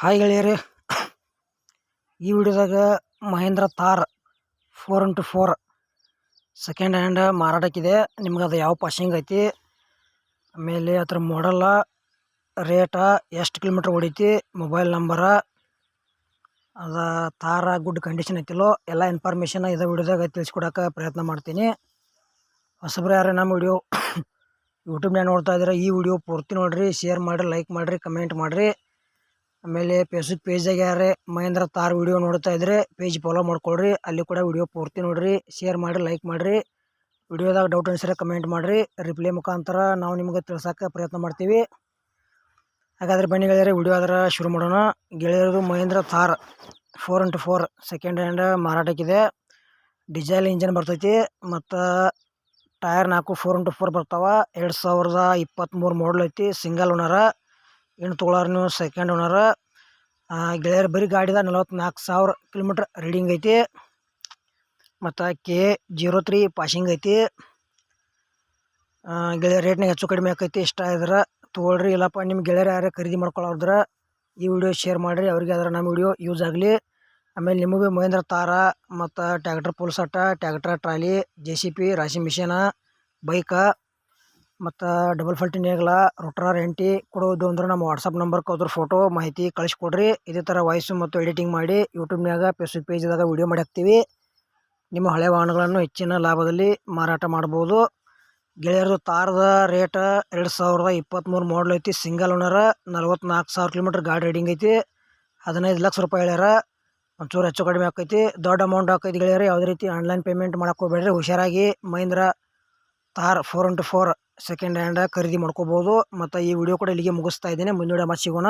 Hi ಗೆಳೆಯರೆ. ಈ ವಿಡಿಯೋದಾಗ Mahindra Thar four into four second hand ಮಾರಾಟಕ್ಕಿದೆ. ನಿಮ್ಗೆ ಅದು ಯಾವ ಪಾಶಿಂಗ್ ಐತಿ? ಆಮೇಲೆ ಅದ್ರ ಮಾಡಲ್ಲ ರೇಟ ಎಷ್ಟು ಕಿಲೋಮೀಟ್ರ್ ಹೊಡಿತಿ ಮೊಬೈಲ್ ನಂಬರ ಅದ ತಾರ ಗುಡ್ ಕಂಡೀಷನ್ ಐತಿಲ್ಲೋ, ಎಲ್ಲ ಇನ್ಫಾರ್ಮೇಷನ್ ಇದೇ ವಿಡಿಯೋದಾಗ ತಿಳಿಸ್ಕೊಡಕ್ಕೆ ಪ್ರಯತ್ನ ಮಾಡ್ತೀನಿ. ಹೊಸಬ್ರು ಯಾರು ನಮ್ಮ ವಿಡಿಯೋ ಯೂಟ್ಯೂಬ್ನಾಗ ನೋಡ್ತಾ ಇದ್ರೆ ಈ ವಿಡಿಯೋ ಪೂರ್ತಿ ನೋಡಿರಿ ಶೇರ್ ಮಾಡಿರಿ ಲೈಕ್ ಮಾಡಿರಿ ಕಮೆಂಟ್ ಮಾಡಿರಿ. ಆಮೇಲೆ ಫೇಸ್ಬುಕ್ ಪೇಜ್ದಾಗ ಯಾರೇ ಮಹೇಂದ್ರ ತಾರ್ ವಿಡಿಯೋ ನೋಡ್ತಾ ಇದ್ರೆ ಪೇಜ್ ಫಾಲೋ ಮಾಡ್ಕೊಳ್ರಿ. ಅಲ್ಲಿ ಕೂಡ ವಿಡಿಯೋ ಪೂರ್ತಿ ನೋಡ್ರಿ. ಶೇರ್ ಮಾಡಿರಿ ಲೈಕ್ ಮಾಡಿರಿ. ವಿಡಿಯೋದಾಗ ಡೌಟ್ ಅನ್ಸರ ಕಮೆಂಟ್ ಮಾಡಿರಿ. ರಿಪ್ಲೈ ಮುಖಾಂತರ ನಾವು ನಿಮ್ಗೆ ತಿಳ್ಸೋಕೆ ಪ್ರಯತ್ನ ಮಾಡ್ತೀವಿ. ಹಾಗಾದ್ರೆ ಬನ್ನಿ ಗೆಳೆಯರೆ ವಿಡಿಯೋ ಅದರ ಶುರು ಮಾಡೋಣ. ಗೆಳೆಯರದು Mahindra Thar four into four second hand ಮಾರಾಟಕ್ಕಿದೆ. Diesel engine ಬರ್ತೈತಿ. ಮತ್ತು ಟೈರ್ ನಾಲ್ಕು ಫೋರ್ ಇಂಟು ಫೋರ್ ಬರ್ತಾವ. ಎರಡು ಸಾವಿರದ ಇಪ್ಪತ್ತ್ಮೂರು ಮಾಡಲ್ ಐತಿ ಸಿಂಗಲ್ ಓನರ ಇನ್ನು ತೊಗೊಳಾರ ನೀವು ಸೆಕೆಂಡ್ ಓನರ ಗೆಳೆಯರು ಬರೀ ಗಾಡಿದ ನಲವತ್ತ್ನಾಲ್ಕು ಸಾವಿರ ಕಿಲೋಮೀಟ್ರ್ ರೀಡಿಂಗ್ ಐತಿ. ಮತ್ತು ಕೆ ಜೀರೋ ತ್ರೀ ಪಾಸಿಂಗ್ ಐತಿ. ಗೆಳೆಯರ ರೇಟ್ನಾಗ ಹೆಚ್ಚು ಕಡಿಮೆ ಆಕೈತಿ. ಇಷ್ಟ ಆದ್ರೆ ತೊಗೊಳ್ರಿ. ಇಲ್ಲಪ್ಪ ನಿಮ್ಮ ಗೆಳೆಯರು ಯಾರೇ ಖರೀದಿ ಮಾಡ್ಕೊಳ್ಳೋದ್ರ ಈ ವಿಡಿಯೋ ಶೇರ್ ಮಾಡಿರಿ. ಅವ್ರಿಗೆ ಆದ್ರೆ ನಮ್ಮ ವಿಡಿಯೋ ಯೂಸ್ ಆಗಲಿ. ಆಮೇಲೆ ನಿಮಗೂ ಮಹೇಂದ್ರ ತಾರ, ಮತ್ತು tractor full tractor tractor trolley J C B ರಾಶಿ ಮಿಷಿನ ಬೈಕ ಮತ್ತು ಡಬಲ್ ಫಲ್ಟಿ ರೊಟ್ರ ರೋಟ್ರ ರೆಂಟಿ ಕೊಡೋದು ಅಂದ್ರೆ ನಮ್ಮ ವಾಟ್ಸಪ್ ನಂಬರ್ಗೆ ಅದ್ರ ಫೋಟೋ ಮಾಹಿತಿ ಕಳಿಸ್ಕೊಡ್ರಿ. ಇದೇ ಥರ ವಾಯ್ಸು ಮತ್ತು ಎಡಿಟಿಂಗ್ ಮಾಡಿ ಯೂಟ್ಯೂಬ್ನಾಗ ಫೇಸ್ಬುಕ್ ಪೇಜ್ದಾಗ ವಿಡಿಯೋ ಮಾಡಿ ಹಾಕ್ತೀವಿ. ನಿಮ್ಮ ಹಳೆ ವಾಹನಗಳನ್ನು ಹೆಚ್ಚಿನ ಲಾಭದಲ್ಲಿ ಮಾರಾಟ ಮಾಡ್ಬೋದು. ಗೆಳೆಯರದು ತಾರದ ರೇಟ ಎರಡು ಸಾವಿರದ ಇಪ್ಪತ್ತ್ಮೂರು ಮಾಡಲ್ ಐತಿ ಸಿಂಗಲ್ ಓನರ ನಲ್ವತ್ನಾಲ್ಕು ಸಾವಿರ ಕಿಲೋಮೀಟ್ರ್ ಗಾಡಿ ರೈಡಿಂಗ್ ಐತಿ. ಹದಿನೈದು ಲಕ್ಷ ರೂಪಾಯಿ ಹೇಳ್ಯಾರ, ಒಂಚೂರು ಹೆಚ್ಚು ಕಡಿಮೆ ಆಕೈತಿ. ದೊಡ್ಡ ಅಮೌಂಟ್ ಹಾಕೈತಿ ಗೆಳೆಯರು, ಯಾವುದೇ ರೀತಿ ಆನ್ಲೈನ್ ಪೇಮೆಂಟ್ ಮಾಡೋಕ್ಕೆ ಹೋಗ್ಬೇಡ್ರಿ, ಹುಷಾರಾಗಿ. Mahindra Thar four into four second hand ಖರೀದಿ ಮಾಡ್ಕೋಬೋದು. ಮತ್ತು ಈ ವಿಡಿಯೋ ಕೂಡ ಇಲ್ಲಿಗೆ ಮುಗಿಸ್ತಾ ಇದ್ದೀನಿ. ಮುಂದಿನ ಮತ್ತೆ ಸಿಗೋಣ.